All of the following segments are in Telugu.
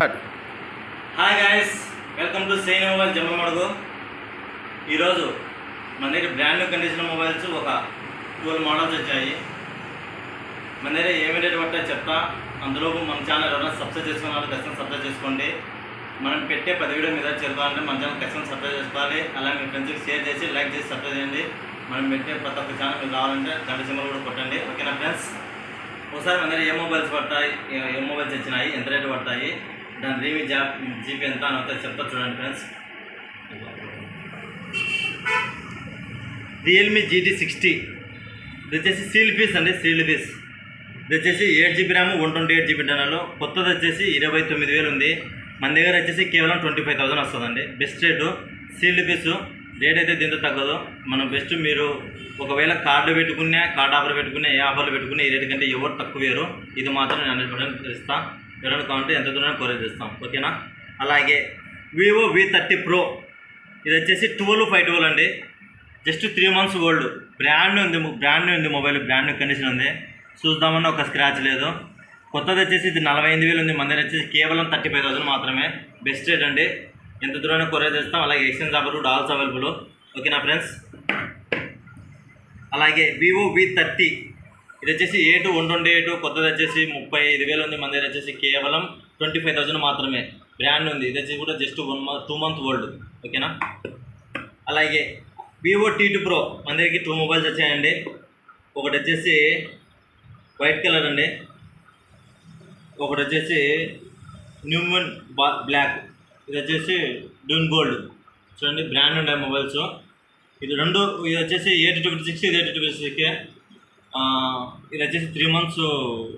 Hi guys welcome to Sen mobile Jammalamadugu ఈరోజు మన దగ్గర బ్రాండ్ న్యూ కండిషన్ మొబైల్స్ ఒక ట్వెల్వ్ మోడల్స్ వచ్చాయి. మన దగ్గర ఏమి రేట్ పట్టా చెప్తా అందులో మన ఛానల్ ఎవరైనా సబ్స్క్రైబ్ చేసుకున్నారు ఖచ్చితంగా సబ్స్క్రైబ్ చేసుకోండి. మనం పెట్టే పది వీడియో మీద చేరుకోవాలంటే మన ఛానల్ ఖచ్చితంగా సబ్స్క్రైబ్ చేసుకోవాలి. అలాగే మీ ఫ్రెండ్స్కి షేర్ చేసి లైక్ చేసి సబ్స్క్రైబ్ చేయండి. మనం పెట్టే ప్రతి ఒక్క ఛానల్ మీకు కావాలంటే గంట సింబల్ కూడా కొట్టండి. ఓకేనా ఫ్రెండ్స్ ఒకసారి మన దగ్గర ఏ మొబైల్స్ పడతాయి? ఏ- ఏ మొబైల్స్ వచ్చినాయి? ఎంత రేటు పడతాయి? దాని రీమి జాబ్ జీపీ ఎంత అని వస్తే చెప్తా చూడండి ఫ్రెండ్స్. రియల్మీ జీటీ సిక్స్టీ ఇది వచ్చేసి సీల్ పీస్ అండి సీల్ పీస్ ఇది వచ్చేసి eight GB RAM one twenty eight GB internal కొత్తది వచ్చేసి ఇరవై తొమ్మిది వేలు ఉంది. మన దగ్గర వచ్చేసి కేవలం ట్వంటీ ఫైవ్ థౌసండ్ వస్తుందండి. Best rate sealed piece rate అయితే దీంతో తగ్గదు. మనం బెస్ట్ మీరు ఒకవేళ కార్డు పెట్టుకున్నా కార్డు ఆఫర్ పెట్టుకున్నా ఏ ఆఫర్లు పెట్టుకున్నా ఈ రేటు కంటే ఎవరు తక్కువ వేరు ఇది మాత్రం నేను హండ్రెడ్ పర్సెంట్ ఇస్తాను ఎవరైనా కావాలంటే ఎంత దూరం కొరేజ్ చేస్తాం. ఓకేనా? అలాగే వివో వి థర్టీ ప్రో ఇది వచ్చేసి ట్వెల్వ్ ఫైవ్ ట్వెల్వ్ అండి. Just three months old brand ఉంది బ్రాండ్ ఉంది మొబైల్ బ్రాండ్ కండిషన్ ఉంది. చూద్దామన్నా ఒక స్క్రాచ్ లేదు. కొత్తది వచ్చేసి ఇది నలభై ఎనిమిది వేలు ఉంది. మన దగ్గర వచ్చేసి కేవలం థర్టీ ఫైవ్ థౌసండ్ మాత్రమే. బెస్ట్ రేట్ అండి. ఎంత దూరమైనా కొరియర్ చేస్తాం. అలాగే ఎక్స్చేంజ్ ఆఫర్ కూడా ఆల్సో అవైలబుల్ ఓకేనా ఫ్రెండ్స్ అలాగే వివో వి థర్టీ ఇది వచ్చేసి A two one twenty eight కొత్తది వచ్చేసి ముప్పై ఐదు వేలు ఉంది. మన దగ్గర వచ్చేసి కేవలం ట్వంటీ ఫైవ్ థౌసండ్ మాత్రమే. బ్రాండ్ ఉంది. ఇది వచ్చేసి కూడా just one month two month old ఓకేనా అలాగే వివో టీ టూ ప్రో మన దగ్గరికి టూ మొబైల్స్ వచ్చాయండి. ఒకటి వచ్చేసి వైట్ కలర్ అండి. ఒకటి వచ్చేసి న్యూమన్ బా బ్లాక్ ఇది వచ్చేసి డూన్ గోల్డ్ చూడండి బ్రాండ్ ఉండే మొబైల్స్ ఇది రెండు ఇది వచ్చేసి ఎయిట్ టూ ఫిఫ్టీ సిక్స్ ఇది ఎయిట్ టూ ఫిఫ్టీ సిక్స్ ఇది వచ్చేసి three months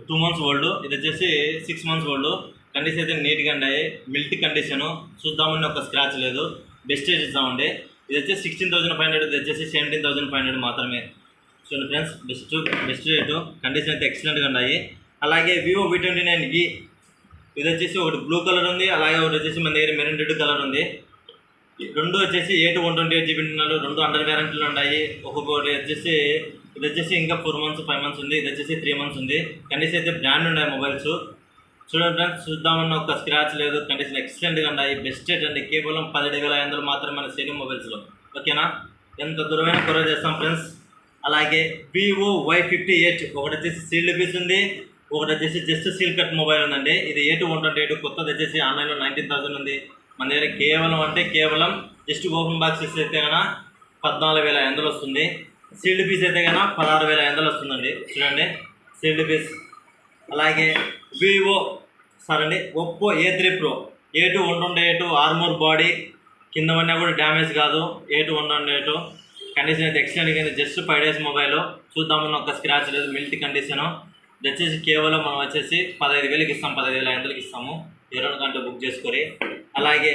two months old ఇది వచ్చేసి సిక్స్ మంత్స్ ఓల్డ్ కండిషన్ అయితే నీట్గా ఉన్నాయి. మిల్ట్ కండిషను చూద్దామని ఒక స్క్రాచ్ లేదు. బెస్ట్ రేట్ ఇస్తామండి ఇది వచ్చేసి సిక్స్టీన్ థౌసండ్ ఫైవ్ హండ్రెడ్ ఇది వచ్చేసి సెవెంటీన్ థౌసండ్ ఫైవ్ హండ్రెడ్ మాత్రమే. చూడండి friends best best rate condition అయితే ఎక్సలెంట్గా ఉన్నాయి. అలాగే వివో వి ట్వంటీ నైన్ ఇది వచ్చేసి ఒకటి బ్లూ కలర్ ఉంది. అలాగే ఒకటి వచ్చేసి మన దగ్గర మెరూన్ రెడ్ కలర్ ఉంది. రెండు వచ్చేసి eight one twenty eight GB ఉన్నారు రెండు అండర్ వ్యారంటీలు ఉన్నాయి. ఒక్కొక్కటి వచ్చేసి ఇది వచ్చేసి ఇంకా ఫోర్ మంత్స్ ఫైవ్ మంత్స్ ఉంది. ఇది వచ్చేసి త్రీ మంత్స్ ఉంది. కండిషన్ అయితే బ్రాండ్ ఉన్నాయి మొబైల్స్ చూడండి ఫ్రెండ్స్ చూద్దామన్న ఒక స్క్రాచ్ లేదు. కండిషన్ ఎక్సలెంట్గా ఉన్నాయి. బెస్ట్ రేట్ అండి. కేవలం పదిహేడు వేల ఐదు వందలు మాత్రమే మన సేలిం మొబైల్స్లో ఓకేనా ఎంత దూరమైన కొర చేస్తాం ఫ్రెండ్స్ అలాగే వివో వై ఫిఫ్టీ ఎయిట్ ఒకటి వచ్చేసి సీల్డ్ పీస్ ఉంది. ఒకటి వచ్చేసి జస్ట్ సీల్ కట్ మొబైల్ ఉందండి. ఇది ఎయిట్ వన్ ట్వంటీ ఎయిట్ కొత్తది వచ్చేసి ఆన్లైన్లో నైన్టీన్ థౌసండ్ ఉంది. మన దగ్గర కేవలం అంటే కేవలం జస్ట్ ఓపెన్ బాక్సెస్ అయితే కనుక పద్నాలుగు వేల ఐదు వస్తుంది. సీల్డ్ పీస్ అయితే కన్నా పదహారు వేల ఐదు వందలు వస్తుందండి. చూడండి. సీల్డ్ పీస్ అలాగే వివో సరే అండి. Oppo A three pro A two one twenty eight armour body కింద ఉన్నా కూడా డ్యామేజ్ కాదు. A two one twenty eight condition అయితే ఎక్స్టెండ్ అయింది జస్ట్ ఫైవ్ డేస్ మొబైల్ చూద్దామని ఒక స్క్రాచ్ లేదు. మిల్ట్ కండిషను ఇది వచ్చేసి కేవలం మనం వచ్చేసి పదహైదు వేలకి ఇస్తాం. పదహైదు వేల ఐదు వందలకి ఇస్తాము. ఇరవై గంట బుక్ చేసుకొని. అలాగే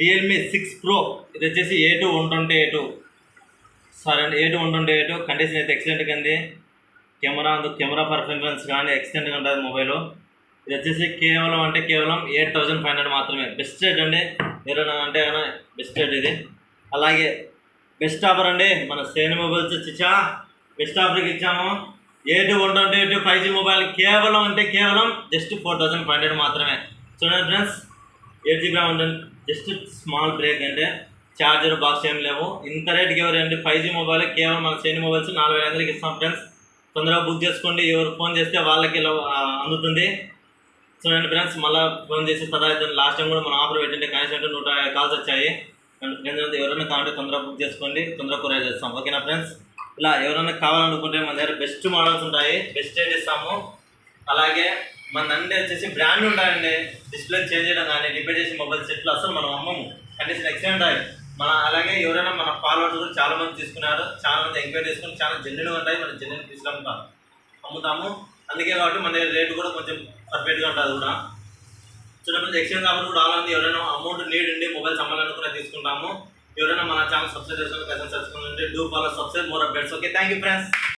రియల్మీ సిక్స్ ప్రో ఇది వచ్చేసి A two one twenty eight A two one twenty eight condition అయితే ఎక్సలెంట్గా కింది కెమెరా అందుకు కెమెరా పర్ఫార్మెన్స్ కానీ ఎక్సలెంట్గా ఉంటుంది మొబైల్ ఇది వచ్చేసి కేవలం అంటే కేవలం ఎయిట్ థౌజండ్ ఫైవ్ హండ్రెడ్ మాత్రమే. బెస్ట్ రేట్ అండి ఏదైనా అంటే బెస్ట్ రేట్ ఇది. అలాగే బెస్ట్ ఆఫర్ అండి మన శ్రేణి మొబైల్స్ ఇచ్చా బెస్ట్ ఆఫర్కి ఇచ్చాము. Eight one twenty eight five G mobile కేవలం అంటే కేవలం just four thousand five hundred మాత్రమే. చూడండి ఫ్రెండ్స్ ఎయిట్ జీబీ ఉంటుంది జస్ట్ స్మాల్ బ్రేక్ అంటే ఛార్జర్ బాక్స్ ఏం లేవు. ఇంత రేట్కి ఎవరండి ఫైవ్ జీ మొబైల్ కేవలం మన సేన్ మొబైల్స్ నాలుగు వేల ఐదులకి ఇస్తాం ఫ్రెండ్స్ తొందరగా బుక్ చేసుకోండి. ఎవరు ఫోన్ చేస్తే వాళ్ళకి ఇలా, అందుతుంది. చూడండి ఫ్రెండ్స్ మళ్ళీ ఫోన్ చేసి పదహైదు లాస్ట్ టైం కూడా మనం ఆఫర్ పెట్టింటే కనీసం అంటే నూట కాల్స్ వచ్చాయి. అండ్ ఫ్రెండ్స్ ఎవరైనా కావాలంటే తొందరగా బుక్ చేసుకోండి. తొందరగా కొరియర్ చేస్తాం. ఓకేనా ఫ్రెండ్స్ ఇలా ఎవరైనా కావాలనుకుంటే మన దగ్గర బెస్ట్ మోడల్స్ ఉంటాయి. బెస్ట్ రేట్ ఇస్తాము? అలాగే మన నండి వచ్చేసి బ్రాండ్ ఉంటాయండి డిస్ప్లే చేంజ్ చేయడం కానీ రిపేర్ చేసి మొబైల్ సెట్లు అసలు మనం అమ్మము. కండిషన్ ఎక్సలెంట్ ఉంటాయి మన అలాగే ఎవరైనా మన ఫాలోవర్స్ కూడా చాలా మంది తీసుకున్నారు చాలా మంది ఎంక్వైరీ చేసుకుని చాలా జెన్యున్గా ఉంటాయి మనం జెన్యున్ తీసుకుంటాం అమ్ముతాము. అందుకే కాబట్టి మన రేటు కూడా కొంచెం పర్ఫెక్ట్గా ఉంటుంది కూడా. చూడండి ఎక్స్చేంజ్ ఆఫర్ కూడా ఆల్ ఉంది ఎవరైనా అమౌంట్ నీడ్ ఉండి మొబైల్స్ కూడా తీసుకుంటాము. ఎవరైనా మన ఛానల్ సబ్స్క్రైబ్ చేసుకుని పెద్ద సబ్స్క్రైబ్ ఉంటే do follow subscribe more updates okay thank you friends